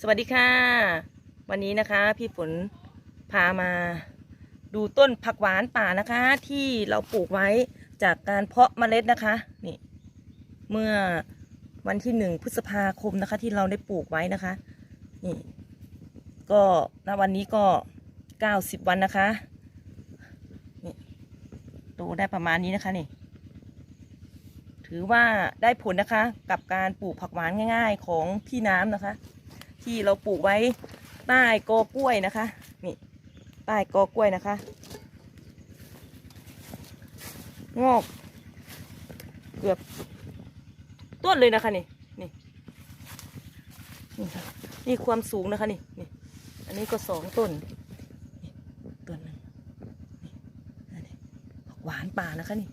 สวัสดีค่ะ วันนี้นะคะพี่ฝนพามาดูต้นผักหวานป่านะคะ ที่เราปลูกไว้จากการเพาะเมล็ดนะคะนี่เมื่อวันที่หนึ่งพฤษภาคมนะคะ ที่เราได้ปลูกไว้นะคะนี่ก็ณวันนี้ก็เก้าสิบวันนะคะนี่โตได้ประมาณนี้นะคะนี่ถือว่าได้ผลนะคะกับการปลูกผักหวานง่าย ๆ ของพี่น้ำนะคะ ที่เราปลูกไว้ใต้กอกล้วยนะคะ นี่ใต้กอกล้วยนะคะ งอก เกือบต้นเลยนะคะนี่นี่นี่ค่ะนี่ความสูงนะคะนี่นี่ อันนี้ก็สองต้นต้นหนึงนี่หวานป่านะคะนี่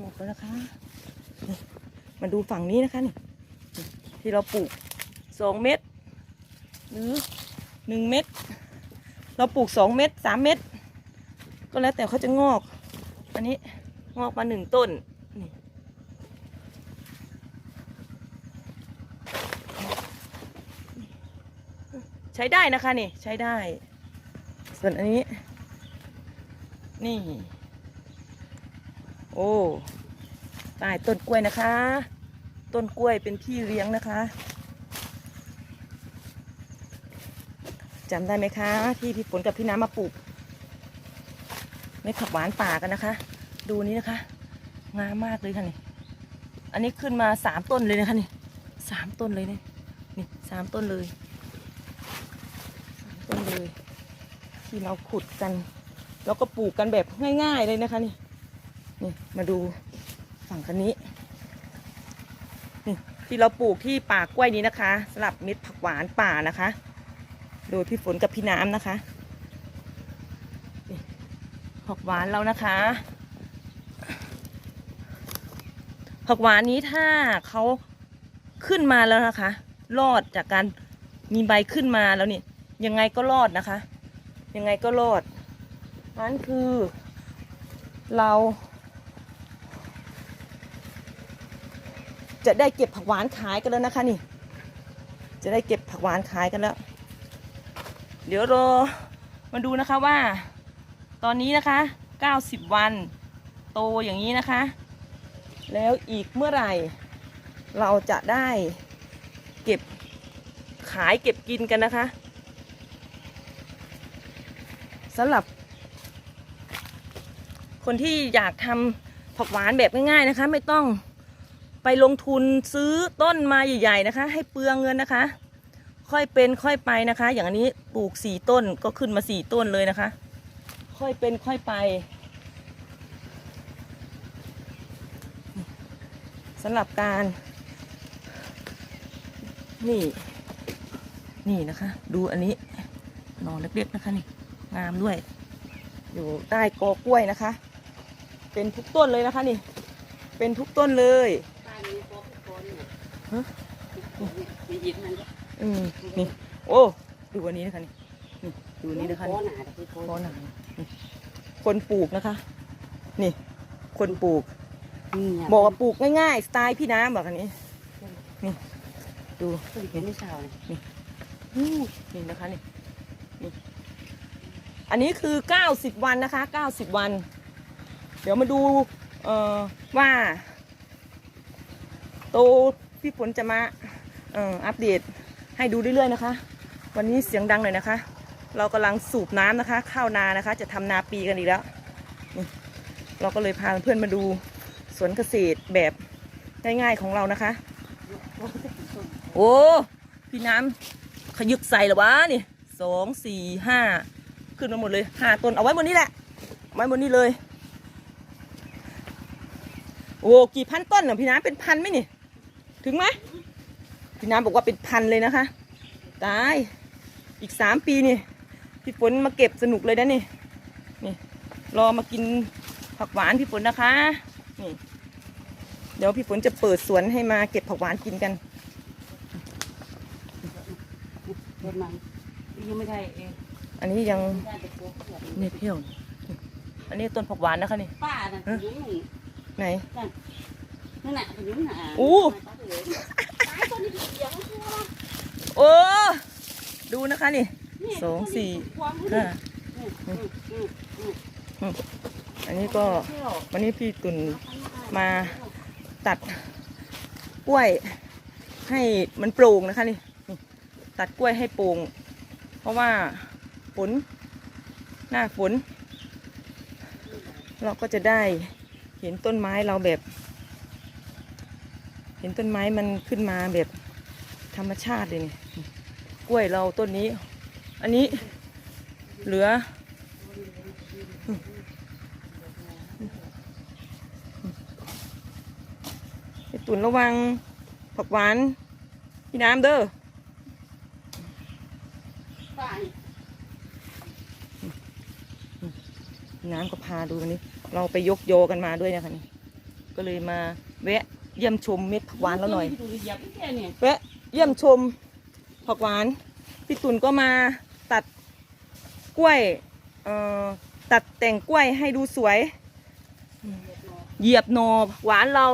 งอกแล้วนะคะมาดูฝั่งนี้นะคะนี่ที่เราปลูกสองเม็ด หรือหนึ่งเม็ดเราปลูกสองเม็ดสามเม็ดก็แล้วแต่เขาจะงอก อันนี้งอกมาหนึ่งต้นนี่ใช้ได้นะคะนี่ใช้ได้ ส่วนอันนี้ นี่ โอ้ใต้ต้นกล้วยนะคะ ต้นกล้วยเป็นพี่เลี้ยงนะคะ จำได้ไหมคะ ที่พี่ฝนกับพี่น้ำมาปลูกเม็ดผักหวานป่ากันนะคะ ดูนี้นะคะ งามมากเลยค่ะนี่ อันนี้ขึ้นมาสามต้นเลยนะคะนี่สามต้นเลยเนี่ยนี่สามต้นเลยสามต้นเลย ที่เราขุดกัน แล้วก็ปลูกกันแบบง่าย ๆเลยนะคะนี่นี่มาดูฝั่งคันนี้นี่ที่เราปลูกที่ป่ากล้วยนี้นะคะสำหรับเม็ดผักหวานป่านะคะ โดยพี่ฝนกับพี่น้ำนะคะผักหวานเรานะคะผักหวานนี้ถ้าเขาขึ้นมาแล้วนะคะ รอดจากการมีใบขึ้นมาแล้วนี่ยังไงก็รอดนะคะ ยังไงก็รอดนั่นคือเราจะได้เก็บผักหวานขายกันแล้วนะคะนี่ จะได้เก็บผักหวานขายกันแล้ว เดี๋ยวรอมาดูนะคะว่า ตอนนี้นะคะ 90 วัน โตอย่างนี้นะคะ แล้วอีกเมื่อไหร่ เราจะได้เก็บขายเก็บกินกันนะคะสำหรับ คนที่อยากทำผักหวานแบบง่ายๆนะคะ ไม่ต้องไปลงทุนซื้อต้นมาใหญ่ ๆนะคะ ให้เปลืองเงินนะคะ ค่อยเป็นค่อยไปนะคะ อย่างนี้ ปลูกสี่ต้นก็ขึ้นมาสี่ต้นเลยนะคะ ค่อยเป็นค่อยไปสำหรับการ นี่ นี่นะคะ ดูอันนี้หนอนเล็กๆนะคะนี่งามด้วย อยู่ใต้กอกล้วยนะคะ เป็นทุกต้นเลยนะคะนี่ เป็นทุกต้นเลยฮะ มีหินมัน อืมนี่ โอ้ ดูอันนี้นะคะนี่นี่ดูอันนี้นะคะโคนี่หนาแต่คือโคโคหนานี่คนปลูกนะคะ นี่ คนปลูก บอกว่าปลูกง่ายๆ สไตล์พี่น้ำบอกอันนี้ นี่ ดูต้นเขียนไม่เช้าเลยอืมนี่นะคะนี่นี่ อันนี้คือ90วันนะคะ90วัน เดี๋ยวมาดูเอ่อว่า โตพี่ฝนจะมาเอ่ออัปเดตให้ดูเรื่อยๆนะคะ วันนี้เสียงดังหน่อยนะคะ เรากำลังสูบน้ำนะคะเข้านานะคะ จะทำนาปีกันอีกแล้วนี่เราก็เลยพาเพื่อนมาดูสวนเกษตรแบบง่ายๆของเรานะคะ โอ้พี่น้ำขยึกใส่หรอวะนี่สองสี่ห้าขึ้นมาหมดเลยห้าต้นเอาไว้บนนี้แหละไว้บนนี้เลย โอ้กี่พันต้นเหรอพี่น้ำเป็นพันไหมนี่ ถึงไหมพี่น้ำบอกว่าเป็นพันเลยนะคะ ตาย อีกสามปีนี่พี่ฝนมาเก็บสนุกเลยนะนี่นี่ รอมากินผักหวานพี่ฝนนะคะนี่เดี๋ยวพี่ฝนจะเปิดสวนให้มาเก็บผักหวานกินกันรถมันยังไม่ได้เองอันนี้ยังได้แต่โคเขียนนี่เพี้ยวนี่อันนี้ต้นผักหวานนะคะนี่ป้าน่ะยุ่งไหนนั่นน่ะยุ่งน่ะอู้ตายตัวนี้เสียงทั่วโอ้ นะคะนี่นี่สองสี่ความรู้ห้าอืมอืมอืมอืมอันนี้ก็วันนี้พี่ตุนมาตัดกล้วยให้มันโปร่งนะคะนี่นี่ตัดกล้วยให้โปร่ง เพราะว่าฝนหน้าฝน เราก็จะได้เห็นต้นไม้เราแบบ เห็นต้นไม้มันขึ้นมาแบบธรรมชาติเลยนี่ กล้วยเราต้นนี้ อันนี้เหลือไอ้ตุนระวังผักหวานพี่น้ำเด้อป่านี่พี่น้ำก็พาดูวันนี้ เราไปยกโยกันมาด้วยนะคะนี่ก็เลยมาแวะเยี่ยมชมเม็ดผักหวานแล้วหน่อยดูดิเหยียบแค่เนี่ยแวะเยี่ยมชม ผักหวานพี่ตุนก็มาตัดกล้วยตัดแต่งกล้วยให้ดูสวย เหยียบหนอหวานเรา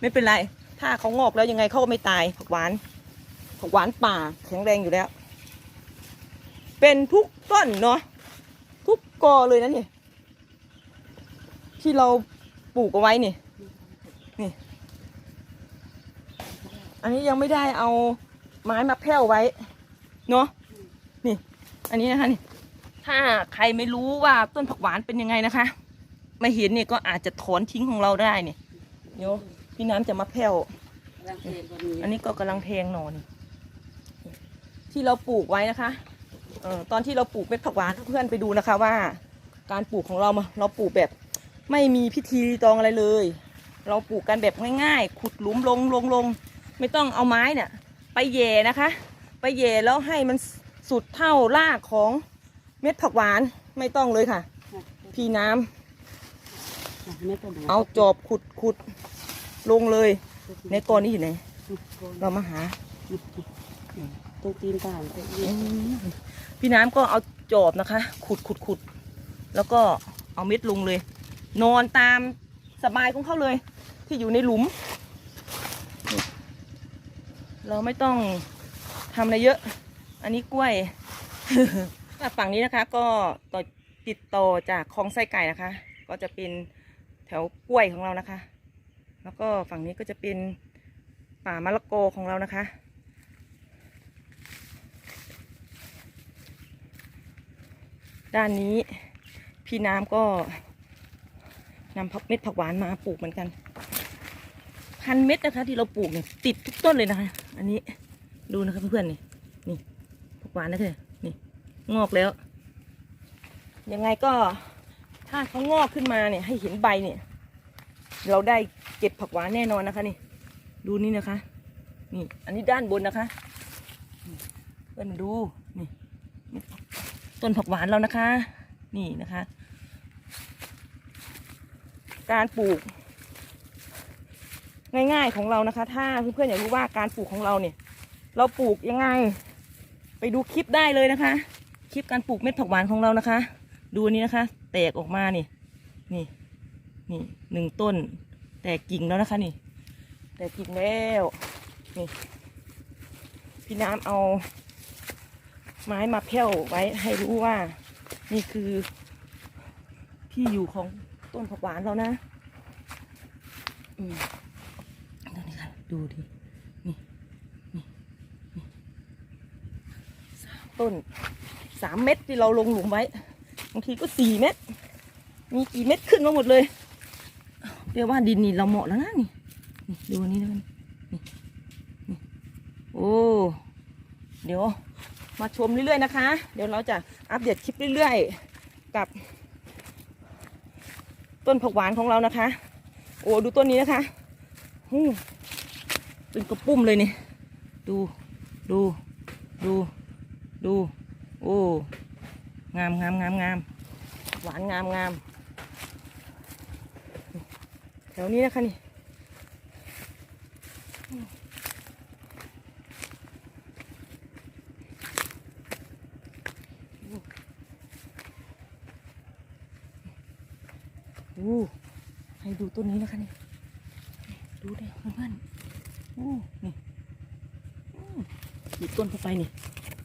ไม่เป็นไร ถ้าเขางอกแล้วยังไงเขาก็ไม่ตายผักหวานผักหวานป่าแข็งแรงอยู่แล้ว เป็นทุกต้นเนาะทุกกอเลยนะนี่ที่เราปลูกเอาไว้นี่นี่ อันนี้ยังไม่ได้เอาไม้มาแผ่วไว้เนาะนี่ อันนี้นะคะนี่ถ้าใครไม่รู้ว่าต้นผักหวานเป็นยังไงนะคะไม่เห็นเนี่ยก็อาจจะถอนทิ้งของเราได้เนี่ยเดี๋ยวพี่น้ำจะมาแผ่วรังเกตวันนี้อันนี้ก็กำลังแทงหนอนที่เราปลูกไว้นะคะเอ่อตอนที่เราปลูกเม็ดผักหวานเพื่อนๆไปดูนะคะว่า การปลูกของเรามาเราปลูกแบบไม่มีพิธีรีตองอะไรเลย เราปลูกกันแบบง่ายๆ ขุดหลุมลงลงลง ไม่ต้องเอาไม้เนี่ยไปแย่นะคะ ไปแย่แล้วให้มันสุดเท่ารากของเม็ดผักหวานไม่ต้องเลยค่ะ พี่น้ำเอาจอบขุดขุดลงเลย ในกอนี้อยู่ไหน เรามาหาตรงตีนต่างตรงนี้อืมพี่น้ำก็เอาจอบนะคะ ขุดขุดขุดแล้วก็เอาเม็ดลงเลย นอนตามสบายของเขาเลย ที่อยู่ในหลุม เราไม่ต้องทำอะไรเยอะ อันนี้กล้วยฝั่งนี้นะคะ ก็ต่อติดต่อจากคลองไส้ไก่นะคะ ก็จะเป็นแถวกล้วยของเรานะคะ แล้วก็ฝั่งนี้ก็จะเป็นป่ามะละโกของเรานะคะ ด้านนี้พี่น้ำก็นำเม็ดผักหวานมาปลูกเหมือนกัน พันเม็ดนะคะ ที่เราปลูกเนี่ยติดทุกต้นเลยนะคะ อันนี้ดูนะคะเพื่อนๆนี่นี่ผักหวานนะเธอนี่งอกแล้ว ยังไงก็ถ้าเขางอกขึ้นมาเนี่ยให้เห็นใบเนี่ย เราได้เก็บผักหวานแน่นอนนะคะนี่ ดูนี่นะคะ นี่ อันนี้ด้านบนนะคะเพื่อนดูนี่ต้นผักหวานเรานะคะ นี่นะคะ การปลูก ง่ายๆของเรานะคะ ถ้าเพื่อนๆอยากรู้ว่าการปลูกของเราเนี่ย เราปลูกยังไง ไปดูคลิปได้เลยนะคะ คลิปการปลูกเม็ดผักหวานของเรานะคะ ดูนนี้นะคะ แตกออกมานี่ นี่ นี่หนึ่งต้น แตกกิ่งแล้วนะคะนี่ แตกกิ่งแล้วนี่พี่น้ำเอา ไม้มาแผ่วไว้ให้รู้ว่า นี่คือที่อยู่ของต้นผักหวานเรานะ อืม ดูดิ นี่ นี่ นี่สามต้น สามเม็ดที่เราลงหลุมไว้ บางทีก็สี่เม็ด มีกี่เม็ดขึ้นมาหมดเลย เรียกว่าดินนี่เราเหมาะแล้วนะนี่ นี่ดูนนี้นะนี่นี่ โอ้ เดี๋ยวมาชมเรื่อยๆนะคะ เดี๋ยวเราจะอัปเดตคลิปเรื่อยๆ กับ ต้นผักหวานของเรานะคะ โอ้ดูต้นนี้นะคะหู เป็นกระปุ้มเลยนี่ ดู ดู ดู ดู โอ้ งามงามงามงาม หวานงามงาม แถวนี้นะคะนี่ดูให้ดูต้นนี้นะคะนี่ ดูดิเพื่อนๆ โอ้นี่อืมต้นเข้าไปนี่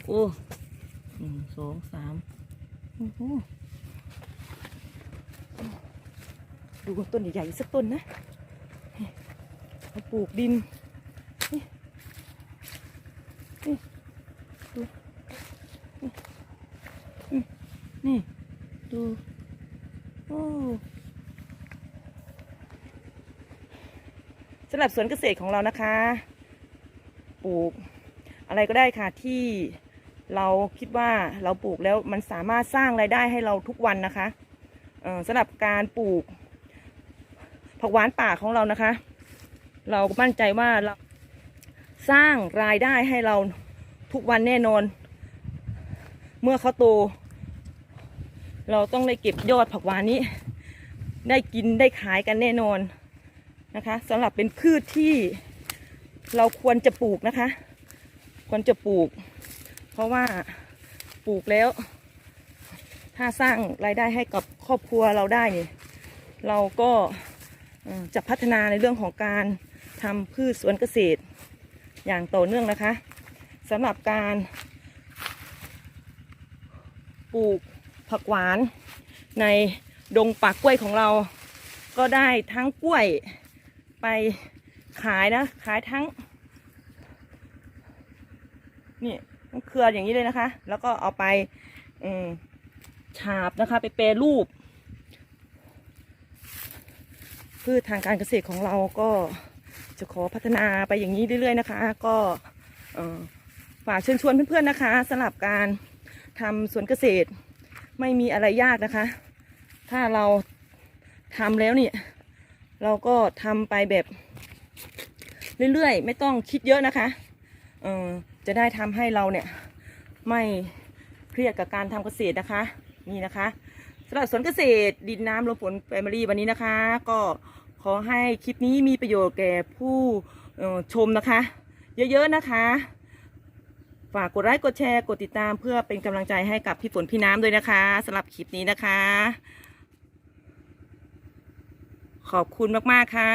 โอ้หนึ่งสองสามโอ้โหดูต้นใหญ่ๆสักต้นนะเราปลูกดิน นี่ นี่ดูนี่นี่ดู โอ้ สำหรับสวนเกษตรของเรานะคะ ปลูกอะไรก็ได้ค่ะที่เราคิดว่าเราปลูกแล้วมันสามารถสร้างรายได้ให้เราทุกวันนะคะสำหรับการปลูกผักหวานป่าของเรานะคะ เรามั่นใจว่าเราสร้างรายได้ให้เราทุกวันแน่นอน เมื่อเขาโต เราต้องได้เก็บยอดผักหวานนี้ ได้กินได้ขายกันแน่นอน นะคะสำหรับเป็นพืชที่เราควรจะปลูกนะคะ ควรจะปลูก เพราะว่าปลูกแล้ว ถ้าสร้างรายได้ให้กับครอบครัวเราได้เนี่ยเราก็จะพัฒนาในเรื่องของการทำพืชสวนเกษตรอย่างต่อเนื่องนะคะสำหรับการปลูกผักหวานในดงป่ากล้วยของเรา ก็ได้ทั้งกล้วย ไปขายนะ ขายทั้ง นี่เครืออย่างนี้เลยนะคะ แล้วก็เอาไปฉาบนะคะ ไปแปรรูป พืชทางการเกษตรของเราก็จะขอพัฒนาไปอย่างนี้เรื่อยๆนะคะ ก็ฝากเชิญชวนเพื่อนๆนะคะสำหรับการทำสวนเกษตรไม่มีอะไรยากนะคะ ถ้าเราทำแล้วเนี่ย เราก็ทำไปแบบ เรื่อยๆ ไม่ต้องคิดเยอะนะคะเออจะได้ทำให้เราเนี่ยไม่เครียดกับการทำเกษตรนะคะ นี่นะคะสำหรับสวนเกษตรดินน้ำลมฝนแฟมิลี่วันนี้นะคะ ก็ขอให้คลิปนี้มีประโยชน์แก่ผู้ชมนะคะ เยอะๆนะคะ ฝากกดไลค์กดแชร์กดติดตามเพื่อเป็นกำลังใจให้กับพี่ฝนพี่น้ำด้วยนะคะสำหรับคลิปนี้นะคะ ขอบคุณมาก ๆ ค่ะ